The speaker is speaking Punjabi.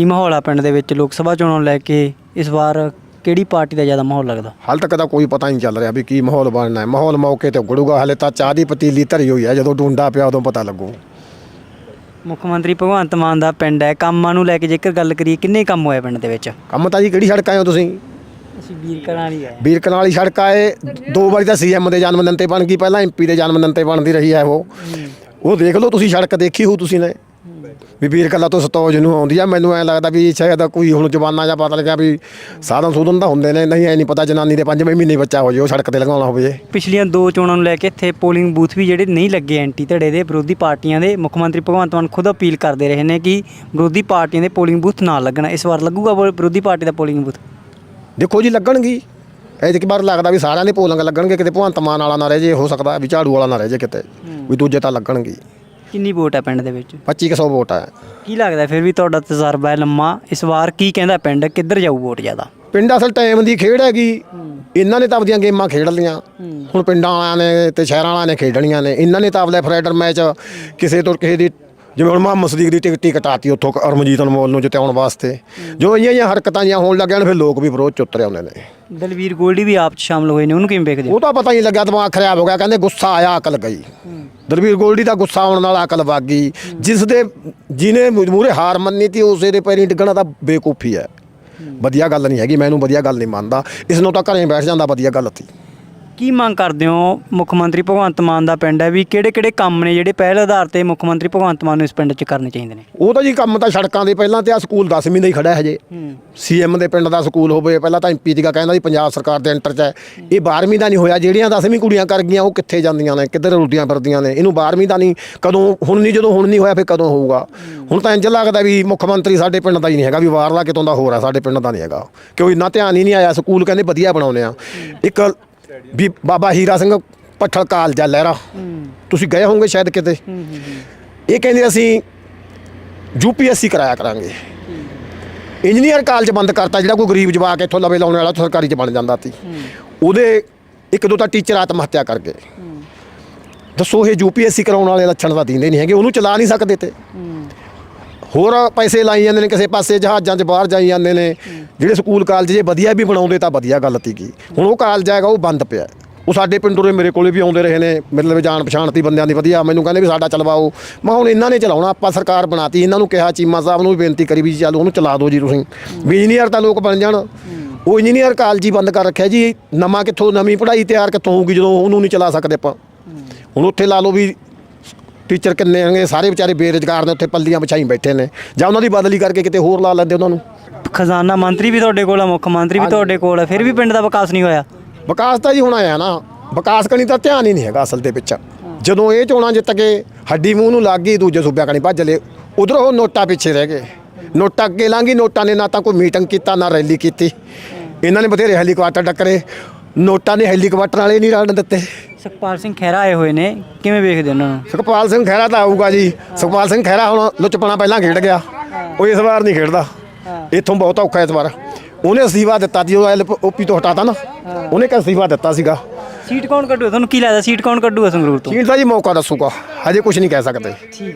ਕੀ ਮਾਹੌਲ ਆ ਪਿੰਡ ਦੇ ਵਿੱਚ ਲੋਕ ਸਭਾ ਚੋਣਾਂ ਨੂੰ ਲੈ ਕੇ? ਇਸ ਵਾਰ ਕਿਹੜੀ ਪਾਰਟੀ ਦਾ ਜ਼ਿਆਦਾ ਮਾਹੌਲ ਲੱਗਦਾ? ਹਾਲ ਤੱਕ ਤਾਂ ਕੋਈ ਪਤਾ ਨਹੀਂ ਚੱਲ ਰਿਹਾ ਵੀ ਕੀ ਮਾਹੌਲ ਬਣਨਾ ਹੈ। ਮਾਹੌਲ ਮੌਕੇ ਤੇ ਉਗੜੂਗਾ। ਹਲੇ ਤਾਂ ਚਾਹ ਦੀ ਪਤੀਲੀ ਧਰੀ ਹੋਈ ਹੈ। ਜਦੋਂ ਡੂੰਡਾ ਪਿਆ ਉਦੋਂ ਪਤਾ ਲੱਗੂ। ਮੁੱਖ ਮੰਤਰੀ ਭਗਵੰਤ ਮਾਨ ਦਾ ਪਿੰਡ ਹੈ। ਕੰਮਾਂ ਨੂੰ ਲੈ ਕੇ ਜੇਕਰ ਗੱਲ ਕਰੀਏ ਕਿੰਨੇ ਕੰਮ ਹੋਏ ਪਿੰਡ ਦੇ ਵਿੱਚ? ਕੰਮ ਤਾਂ ਜੀ ਕਿਹੜੀ ਸੜਕ ਆਏ ਹੋ ਤੁਸੀਂ? ਅਸੀਂ ਵੀਰ ਕਰਾਂ ਵਾਲੀ ਹੈ। ਵੀਰ ਕਨਾਲ ਵਾਲੀ ਸੜਕ ਆਏ। ਦੋ ਵਾਰੀ ਤਾਂ ਸੀਐਮ ਦੇ ਜਨਮ ਦਿਨ ਤੇ ਬਣ ਗਈ। ਪਹਿਲਾਂ ਐਮਪੀ ਦੇ ਜਨਮ ਦਿਨ ਤੇ ਬਣਦੀ ਰਹੀ ਹੈ ਉਹ। ਉਹ ਦੇਖ ਲਓ ਤੁਸੀਂ ਸੜਕ ਦੇਖੀ ਹੋ ਤੁਸੀਂ ਨੇ। ਵੀ ਵੀਰ ਕਲਾ ਤੋਂ ਸਤੌਜ ਨੂੰ ਆਉਂਦੀ ਆ ਮੈਨੂੰ ਐ ਲੱਗਦਾ ਵੀ ਸ਼ਾਇਦ ਕੋਈ ਹੁਣ ਜਵਾਨਾ ਜਾਂ ਪਤਾ ਲੱਗਿਆ ਵੀ ਸਾਧਨ ਸੂਧਨ ਤਾਂ ਹੁੰਦੇ ਨੇ ਨਹੀਂ ਐ ਨਹੀਂ ਪਤਾ ਜਨਾਨੀ ਦੇ ਪੰਜਵੇਂ ਮਹੀਨੇ ਬੱਚਾ ਹੋ ਜੇ ਉਹ ਸੜਕ ਤੇ ਲਗਾਉਣਾ ਹੋਵੇ। ਜੇ ਪਿਛਲੀਆਂ ਦੋ ਚੋਣਾਂ ਨੂੰ ਲੈ ਕੇ ਇੱਥੇ ਪੋਲਿੰਗ ਬੂਥ ਵੀ ਜਿਹੜੇ ਨਹੀਂ ਲੱਗੇ ਐਂਟੀ ਧੜੇ ਦੇ ਵਿਰੋਧੀ ਪਾਰਟੀਆਂ ਦੇ ਮੁੱਖ ਮੰਤਰੀ ਭਗਵੰਤ ਮਾਨ ਖੁਦ ਅਪੀਲ ਕਰਦੇ ਰਹੇ ਨੇ ਕਿ ਵਿਰੋਧੀ ਪਾਰਟੀਆਂ ਦੇ ਪੋਲਿੰਗ ਬੂਥ ਨਾ ਲੱਗਣ। ਇਸ ਵਾਰ ਲੱਗੂਗਾ ਵਿਰੋਧੀ ਪਾਰਟੀ ਦਾ ਪੋਲਿੰਗ ਬੂਥ ਦੇਖੋ ਜੀ ਲੱਗਣਗੀ। ਐਤਕੀ ਵਾਰ ਲੱਗਦਾ ਵੀ ਸਾਰਿਆਂ ਦੇ ਪੋਲਿੰਗ ਲੱਗਣਗੇ ਕਿਤੇ ਭਗਵੰਤ ਮਾਨ ਵਾਲਾ ਨਾ ਰਹਿ ਜੇ ਹੋ ਸਕਦਾ ਵੀ ਝਾੜੂ ਵਾਲਾ ਨਾ ਰਹਿ ਜੇ ਕਿਤੇ ਵੀ ਦੂਜੇ ਤਾਂ ਲੱਗਣਗੇ। ਕਿੰਨੀ ਵੋਟ ਹੈ ਪਿੰਡ ਦੇ ਵਿੱਚ? 2500 ਵੋਟ ਹੈ ਕੀ ਲੱਗਦਾ ਫਿਰ ਵੀ ਤੁਹਾਡਾ ਤਜਰਬਾ ਹੈ ਲੰਮਾ? ਇਸ ਵਾਰ ਕੀ ਕਹਿੰਦਾ ਪਿੰਡ? ਕਿੱਧਰ ਜਾਊ ਵੋਟ ਜ਼ਿਆਦਾ? ਪਿੰਡ ਅਸਲ ਟਾਈਮ ਦੀ ਖੇਡ ਹੈਗੀ। ਇਹਨਾਂ ਨੇ ਤਾਂ ਆਪਦੀਆਂ ਗੇਮਾਂ ਖੇਡ ਲੀਆਂ ਹੁਣ ਪਿੰਡਾਂ ਵਾਲਿਆਂ ਨੇ ਤੇ ਸ਼ਹਿਰਾਂ ਵਾਲਿਆਂ ਨੇ ਖੇਡਣੀਆਂ ਨੇ। ਇਹਨਾਂ ਨੇ ਤਾਂ ਆਪਦਾ ਫਰੈਡਰ ਮੈਚ ਕਿਸੇ ਤੋਂ ਕਿਸੇ ਦੀ ਜਿਵੇਂ ਹੁਣ ਮੁਹੰਮਦ ਸਦੀਕ ਦੀ ਟਿਕਟ ਕਟਾਤੀ ਉੱਥੋਂ ਰਮਜੀਤ ਅਨਮੋਲ ਨੂੰ ਜਿਤਾਉਣ ਵਾਸਤੇ। ਜੋ ਇਹੀਆਂ ਜਿਹੀਆਂ ਹਰਕਤਾਂ ਜਿਹੀਆਂ ਹੋਣ ਲੱਗੀਆਂ ਨੇ ਫਿਰ ਲੋਕ ਵੀ ਵਿਰੋਧ ਚ ਉਤਰੇ ਆਉਂਦੇ ਨੇ। ਦਲਵੀਰ ਗੋਲਡੀ ਵੀ ਆਪ ਚ ਸ਼ਾਮਲ ਹੋਏ ਨੇ ਉਹਨੂੰ ਕਿਵੇਂ ਵੇਖਦੇ ਉਹ ਤਾਂ ਪਤਾ ਹੀ ਨਹੀਂ ਲੱਗਿਆ ਦਿਮਾਗ ਖਰਾਬ ਹੋ ਗਿਆ ਕਹਿੰਦੇ ਗੁੱਸਾ ਆਇਆ ਅਕਲ ਗਈ। ਦਲਵੀਰ ਗੋਲਡੀ ਦਾ ਗੁੱਸਾ ਆਉਣ ਨਾਲ ਅਕਲ ਵਗ ਗਈ। ਜਿਸ ਦੇ ਜਿਹਨੇ ਮੂਰੇ ਹਾਰ ਮੰਨੀ ਤੀ ਉਸੇ ਦੇ ਪੈਰੀਂ ਡਿੱਗਣਾ ਤਾਂ ਬੇਕੂਫੀ ਹੈ। ਵਧੀਆ ਗੱਲ ਨਹੀਂ ਹੈਗੀ ਮੈਨੂੰ ਵਧੀਆ ਗੱਲ ਨਹੀਂ ਮੰਨਦਾ। ਇਸ ਨੂੰ ਤਾਂ ਘਰੇ ਬੈਠ ਜਾਂਦਾ ਵਧੀਆ ਗੱਲ ਸੀ ਕੀ ਮੰਗ ਕਰਦੇ ਹੋ ਮੁੱਖ ਮੰਤਰੀ ਭਗਵੰਤ ਮਾਨ ਦਾ ਪਿੰਡ ਹੈ ਵੀ ਕਿਹੜੇ ਕਿਹੜੇ ਕੰਮ ਨੇ ਜਿਹੜੇ ਪਹਿਲ ਆਧਾਰ ਤੇ ਮੁੱਖ ਮੰਤਰੀ ਭਗਵੰਤ ਮਾਨ ਨੂੰ ਇਸ ਪਿੰਡ 'ਚ ਕਰਨੇ ਚਾਹੀਦੇ ਨੇ? ਉਹ ਤਾਂ ਜੀ ਕੰਮ ਤਾਂ ਸੜਕਾਂ ਦੇ ਪਹਿਲਾਂ ਤੇ ਆ ਸਕੂਲ 10ਵੀਂ ਦਾ ਹੀ ਖੜਾ ਹੈ। ਹਜੇ ਸੀਐਮ ਦੇ ਪਿੰਡ ਦਾ ਸਕੂਲ ਹੋਵੇ ਪਹਿਲਾਂ ਤਾਂ ਐਮਪੀ ਦੀਗਾ ਕਹਿੰਦਾ ਸੀ ਪੰਜਾਬ ਸਰਕਾਰ ਦੇ ਐਂਟਰ 'ਚ ਹੈ। ਇਹ 12ਵੀਂ ਦਾ ਨਹੀਂ ਹੋਇਆ ਜਿਹੜੀਆਂ 10ਵੀਂ ਕੁੜੀਆਂ ਕਰ ਗਈਆਂ ਉਹ ਕਿੱਥੇ ਜਾਂਦੀਆਂ ਨੇ ਕਿੱਧਰ ਰੁਲਦੀਆਂ ਫਿਰਦੀਆਂ ਨੇ? ਇਹਨੂੰ 12ਵੀਂ ਦਾ ਨਹੀਂ ਕਦੋਂ ਹੁਣ ਨਹੀਂ ਜਦੋਂ ਹੁਣ ਨਹੀਂ ਹੋਇਆ ਫਿਰ ਕਦੋਂ ਹੋਊਗਾ? ਹੁਣ ਤਾਂ ਇੰਜ ਲੱਗਦਾ ਵੀ ਮੁੱਖ ਮੰਤਰੀ ਸਾਡੇ ਪਿੰਡ ਦਾ ਹੀ ਨਹੀਂ ਹੈਗਾ ਵੀ ਬਾਹਰਲਾ ਕਿਤੋਂ ਦਾ ਹੋਰ ਆ ਸਾਡੇ ਪਿੰਡ ਦਾ ਨਹੀਂ ਹੈਗਾ ਕਿਉਂ ਇੰਨਾ ਧਿਆਨ ਹੀ ਨਹੀਂ ਆਇਆ ਸਕੂਲ ਕਹਿੰਦੇ ਵਧੀਆ ਬਣਾਉਨੇ ਆ। ਇੱਕ ਵੀ ਬਾਬਾ ਹੀਰਾ ਸਿੰਘ ਪੱਠਲ ਕਾਲਜ ਆ ਲਹਿਰਾ। ਤੁਸੀਂ ਗਏ ਹੋਵੋਗੇ ਸ਼ਾਇਦ ਕਿਤੇ? ਇਹ ਕਹਿੰਦੇ ਅਸੀਂ ਯੂਪੀਐਸਸੀ ਕਰਾਇਆ ਕਰਾਂਗੇ। ਇੰਜੀਨੀਅਰ ਕਾਲਜ ਬੰਦ ਕਰਤਾ ਜਿਹੜਾ ਕੋਈ ਗਰੀਬ ਜਵਾਕ ਇੱਥੋਂ ਲਵੇ ਲਾਉਣ ਵਾਲਾ ਸਰਕਾਰੀ ਚ ਬਣ ਜਾਂਦਾ ਸੀ। ਉਹਦੇ ਇੱਕ ਦੋ ਤਾਂ ਟੀਚਰ ਆਤਮ ਹੱਤਿਆ ਕਰ ਗਏ। ਦੱਸੋ ਇਹ ਯੂਪੀਐਸਸੀ ਕਰਾਉਣ ਵਾਲੇ ਲੱਛਣ ਤਾਂ ਦਿੰਦੇ ਨਹੀਂ ਹੈਗੇ ਉਹਨੂੰ ਚਲਾ ਨਹੀਂ ਸਕਦੇ ਤੇ। ਹੋਰ ਪੈਸੇ ਲਾਈ ਜਾਂਦੇ ਨੇ, ਕਿਸੇ ਪਾਸੇ ਜਹਾਜ਼ਾਂ 'ਚ ਬਾਹਰ ਜਾਈ ਜਾਂਦੇ ਨੇ। ਜਿਹੜੇ ਸਕੂਲ ਕਾਲਜ ਜੇ ਵਧੀਆ ਵੀ ਬਣਾਉਂਦੇ ਤਾਂ ਵਧੀਆ ਗੱਲ ਸੀਗੀ ਹੁਣ ਉਹ ਕਾਲਜ ਹੈਗਾ, ਉਹ ਬੰਦ ਪਿਆ। ਉਹ ਸਾਡੇ ਪਿੰਡੋਂ ਦੇ ਮੇਰੇ ਕੋਲੇ ਵੀ ਆਉਂਦੇ ਰਹੇ ਨੇ, ਮਤਲਬ ਜਾਣ ਪਛਾਣ ਤੀ ਬੰਦਿਆਂ ਦੀ ਵਧੀਆ। ਮੈਨੂੰ ਕਹਿੰਦੇ ਵੀ ਸਾਡਾ ਚਲਵਾਓ। ਮੈਂ ਹੁਣ ਇਹਨਾਂ ਨੇ ਚਲਾਉਣਾ, ਆਪਾਂ ਸਰਕਾਰ ਬਣਾਤੀ, ਇਹਨਾਂ ਨੂੰ ਕਿਹਾ, ਚੀਮਾ ਸਾਹਿਬ ਨੂੰ ਵੀ ਬੇਨਤੀ ਕਰੀ ਵੀ ਚੱਲ ਉਹਨੂੰ ਚਲਾ ਦਿਓ ਜੀ ਤੁਸੀਂ। ਵੀ ਇੰਜੀਨੀਅਰ ਤਾਂ ਲੋਕ ਬਣ ਜਾਣ। ਉਹ ਇੰਜੀਨੀਅਰ ਕਾਲਜ ਹੀ ਬੰਦ ਕਰ ਰੱਖਿਆ ਜੀ। ਨਵਾਂ ਕਿੱਥੋਂ, ਨਵੀਂ ਪੜ੍ਹਾਈ ਤਿਆਰ ਕਿੱਥੋਂ ਹੋਊਗੀ ਜਦੋਂ ਉਹਨੂੰ ਨਹੀਂ ਚਲਾ ਸਕਦੇ ਆਪਾਂ। ਹੁਣ ਉੱਥੇ ਲਾ ਲਓ ਵੀ ਟੀਚਰ ਕਿੰਨੇ ਹੈਗੇ ਸਾਰੇ ਵਿਚਾਰੇ ਬੇਰੁਜ਼ਗਾਰ ਨੇ ਉੱਥੇ ਪੱਲੀਆਂ ਵਿਛਾਈ ਬੈਠੇ ਨੇ। ਜਾਂ ਉਹਨਾਂ ਦੀ ਬਦਲੀ ਕਰਕੇ ਕਿਤੇ ਹੋਰ ਲਾ ਲੈਂਦੇ ਉਹਨਾਂ ਨੂੰ? ਖਜ਼ਾਨਾ ਮੰਤਰੀ ਵੀ ਤੁਹਾਡੇ ਕੋਲ ਆ ਮੁੱਖ ਮੰਤਰੀ ਵੀ ਤੁਹਾਡੇ ਕੋਲ ਹੈ ਫਿਰ ਵੀ ਪਿੰਡ ਦਾ ਵਿਕਾਸ ਨਹੀਂ ਹੋਇਆ? ਵਿਕਾਸ ਤਾਂ ਜੀ ਹੁਣ ਆਇਆ ਨਾ। ਵਿਕਾਸ ਕਣੀ ਤਾਂ ਧਿਆਨ ਹੀ ਨਹੀਂ ਹੈਗਾ ਅਸਲ ਦੇ ਵਿੱਚ। ਜਦੋਂ ਇਹ ਚੋਣਾਂ ਜਿੱਤ ਕੇ ਹੱਡੀ ਮੂੰਹ ਨੂੰ ਲੱਗ ਗਈ ਦੂਜੇ ਸੂਬਿਆਂ ਕਣੀ ਭੱਜ ਲਏ ਉਧਰੋਂ ਉਹ ਨੋਟਾਂ ਪਿੱਛੇ ਰਹਿ ਗਏ। ਨੋਟਾਂ ਅੱਗੇ ਲਾਂਗੀ ਨੋਟਾਂ ਨੇ ਨਾ ਤਾਂ ਕੋਈ ਮੀਟਿੰਗ ਕੀਤਾ ਨਾ ਰੈਲੀ ਕੀਤੀ। ਇਹਨਾਂ ਨੇ ਬਥੇਰੇ ਹੈਲੀਕਾਪਟਰ ਟੱਕਰੇ ਨੋਟਾਂ ਨੇ ਹੈਲੀਕਾਪਟਰ ਵਾਲੇ ਨਹੀਂ ਰਣ ਦਿੱਤੇ। ਸੁਖਪਾਲ ਸਿੰਘ ਖਹਿਰਾ ਆਏ ਹੋਏ ਨੇ। ਕਿਵੇਂ ਵੇਖਦੇ ਉਹਨਾਂ ਨੂੰ? ਸੁਖਪਾਲ ਸਿੰਘ ਖਹਿਰਾ ਤਾਂ ਆਊਗਾ ਜੀ। ਸੁਖਪਾਲ ਸਿੰਘ ਖਹਿਰਾ ਹੁਣ ਲੁੱਚਪਣਾ ਪਹਿਲਾਂ ਖੇਡ ਗਿਆ। ਉਹ ਇਸ ਵਾਰ ਨਹੀਂ ਖੇਡਦਾ। ਇੱਥੋਂ ਬਹੁਤ ਔਖਾ ਇਸ ਵਾਰ। ਉਹਨੇ ਅਸਤੀਫਾ ਦਿੱਤਾ ਸੀ ਉਹ ਓਪੀ ਤੋਂ ਹਟਾਤਾ ਨਾ। ਉਹਨੇ ਕਿ ਅਸਤੀਫਾ ਦਿੱਤਾ ਸੀਗਾ। ਸੀਟ ਕੌਣ ਕੱਢੂ? ਤੁਹਾਨੂੰ ਕੀ ਲੱਗਦਾ ਸੀਟ ਕੌਣ ਕੱਢੂਗਾ ਸੰਗਰੂਰ ਤੋਂ? ਸੀਟ ਦਾ ਜੀ ਮੌਕਾ ਦੱਸੂਗਾ। ਹਜੇ ਕੁਝ ਨਹੀਂ ਕਹਿ ਸਕਦੇ।